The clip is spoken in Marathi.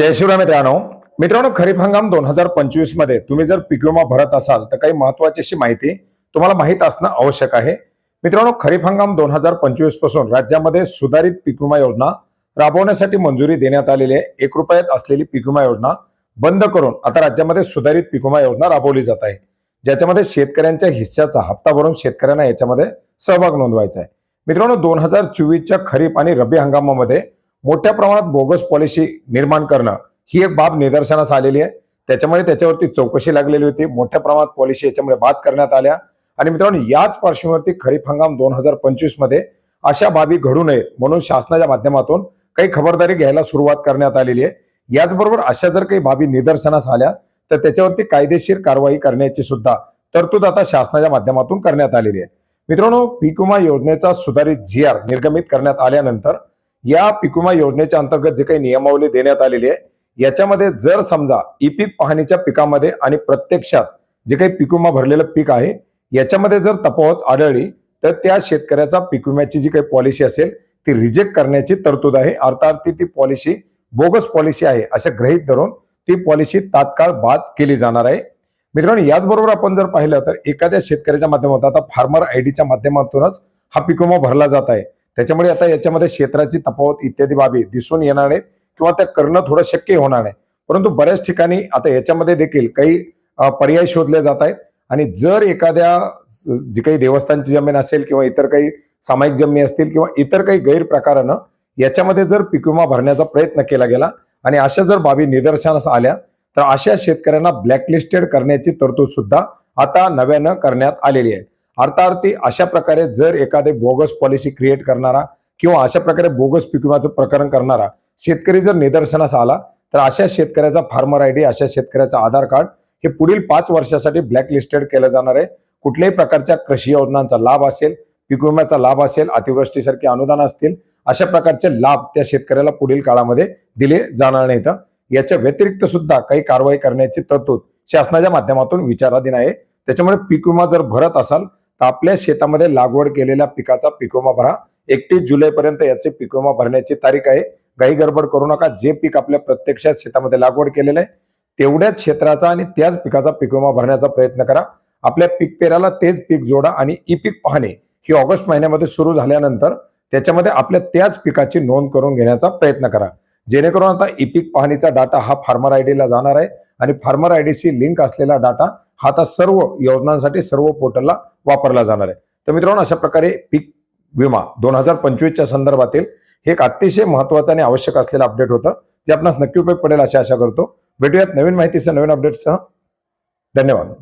जय शिवराय मित्रांनो. मित्रांनो खरीप हंगाम दोन हजार पंचवीसमध्ये तुम्ही जर पीक विमा भरत असाल तर काही महत्वाची अशी माहिती तुम्हाला माहीत असणं आवश्यक आहे. मित्रांनो खरीप हंगाम दोन हजार पंचवीसपासून राज्यामध्ये सुधारित पीक विमा योजना राबवण्यासाठी मंजुरी देण्यात आलेली आहे. एक रुपयात असलेली पीक विमा योजना बंद करून आता राज्यामध्ये सुधारित पीक विमा योजना राबवली जात आहे. ज्याच्यामध्ये शेतकऱ्यांच्या हिस्साचा हप्ता भरून शेतकऱ्यांना याच्यामध्ये सहभाग नोंदवायचा आहे. मित्रांनो दोन हजार चोवीसच्या खरीप आणि रब्बी हंगामामध्ये मोठ्या प्रमाणात बोगस पॉलिसी निर्माण करणं ही एक बाब निदर्शनास आलेली आहे. त्याच्यामुळे त्याच्यावरती चौकशी लागलेली होती. मोठ्या प्रमाणात पॉलिसी याच्यामुळे बाद करण्यात आल्या. आणि मित्रांनो याच पार्श्वभूमीवरती खरीप हंगाम दोन हजार पंचवीसमध्ये अशा बाबी घडू नयेत म्हणून शासनाच्या माध्यमातून काही खबरदारी घ्यायला सुरुवात करण्यात आलेली आहे. याचबरोबर अशा जर काही बाबी निदर्शनास आल्या तर त्याच्यावरती कायदेशीर कारवाई करण्याची सुद्धा तरतूद आता शासनाच्या माध्यमातून करण्यात आलेली आहे. मित्रांनो पीक विमा योजनेचा सुधारित जी आर निर्गमित करण्यात आल्यानंतर या पीक विमा योजनेच्या अंतर्गत जे काही नियमावली देण्यात आलेली आहे याच्यामध्ये जर समजा ई पीक पाहणीच्या पिकामध्ये आणि प्रत्यक्षात जे काही पीक विमा भरलेलं पीक आहे याच्यामध्ये जर तफावत आढळली तर त्या शेतकऱ्याचा पीक विम्याची जी काही पॉलिसी असेल ती रिजेक्ट करण्याची तरतूद आहे. अर्थात ती ती पॉलिसी बोगस पॉलिसी आहे असं गृहीत धरून ती पॉलिसी तात्काळ बाद केली जाणार आहे. मित्रांनो याचबरोबर आपण जर पाहिलं तर एखाद्या शेतकऱ्याच्या माध्यमातून आता फार्मर आयडीच्या माध्यमातूनच हा पीक विमा भरला जात आहे. त्याच्यामुळे आता याच्यामध्ये क्षेत्राची तफावत इत्यादी बाबी दिसून येणार नाहीत किंवा त्या करणं थोडं शक्य होणार नाही परंतु बऱ्याच ठिकाणी आता याच्यामध्ये देखील काही पर्याय शोधले जात आहेत. आणि जर एखाद्या जी काही देवस्थानची जमीन असेल किंवा इतर काही सामायिक जमिनी असतील किंवा इतर काही गैरप्रकारानं याच्यामध्ये जर पीक विमा भरण्याचा प्रयत्न केला गेला आणि अशा जर बाबी निदर्शनास आल्या तर अशा शेतकऱ्यांना ब्लॅकलिस्टेड करण्याची तरतूद सुद्धा आता नव्यानं करण्यात आलेली आहे. अर्थार्थी अशा प्रकारे जर एखादे बोगस पॉलिसी क्रिएट करणारा किंवा अशा प्रकारे बोगस पीक विम्याचं प्रकरण करणारा शेतकरी जर निदर्शनास आला तर अशा शेतकऱ्याचा फार्मर आयडी अशा शेतकऱ्याचं आधार कार्ड हे पुढील पाच वर्षासाठी ब्लॅकलिस्टेड केलं जाणार आहे. कुठल्याही प्रकारच्या कृषी योजनांचा लाभ असेल पीक विम्याचा लाभ असेल अतिवृष्टीसारखे अनुदान असतील अशा प्रकारचे लाभ त्या शेतकऱ्याला पुढील काळामध्ये दिले जाणार नाहीत. याच्या व्यतिरिक्त सुद्धा काही कारवाई करण्याची तरतूद शासनाच्या माध्यमातून विचाराधीन आहे. त्याच्यामुळे पीक विमा जर भरत असाल तर आपल्या शेतामध्ये लागवड केलेल्या पिकाचा पिकोमा भरा. एकतीस जुलैपर्यंत याचे पिकोमा भरण्याची तारीख आहे. काही गडबड करू नका. जे पीक आपल्या प्रत्यक्षात शेतामध्ये लागवड केलेलं आहे तेवढ्याच क्षेत्राचा आणि त्याच पिकाचा पिकोमा भरण्याचा प्रयत्न करा. आपल्या पीक पेराला तेच पीक जोडा आणि ई पीक पाहणे ही ऑगस्ट महिन्यामध्ये सुरू झाल्यानंतर त्याच्यामध्ये आपल्या त्याच पिकाची नोंद करून घेण्याचा प्रयत्न करा. जेणेकरून आता इपिक पाहणीचा डाटा हा फार्मर आयडीला जाणार आहे. आणि फार्मर आयडीशी लिंक असलेला डाटा हा आता सर्व योजनांसाठी सर्व पोर्टलला वापरला जाणार आहे. तर मित्रांनो अशा प्रकारे पीक विमा दोन हजार पंचवीसच्या संदर्भातील हे एक अतिशय महत्वाचं आणि आवश्यक असलेलं अपडेट होतं जे आपणास नक्की उपयोग पडेल अशी आशा करतो. भेटूयात नवीन माहितीसह नवीन अपडेटसह धन्यवाद.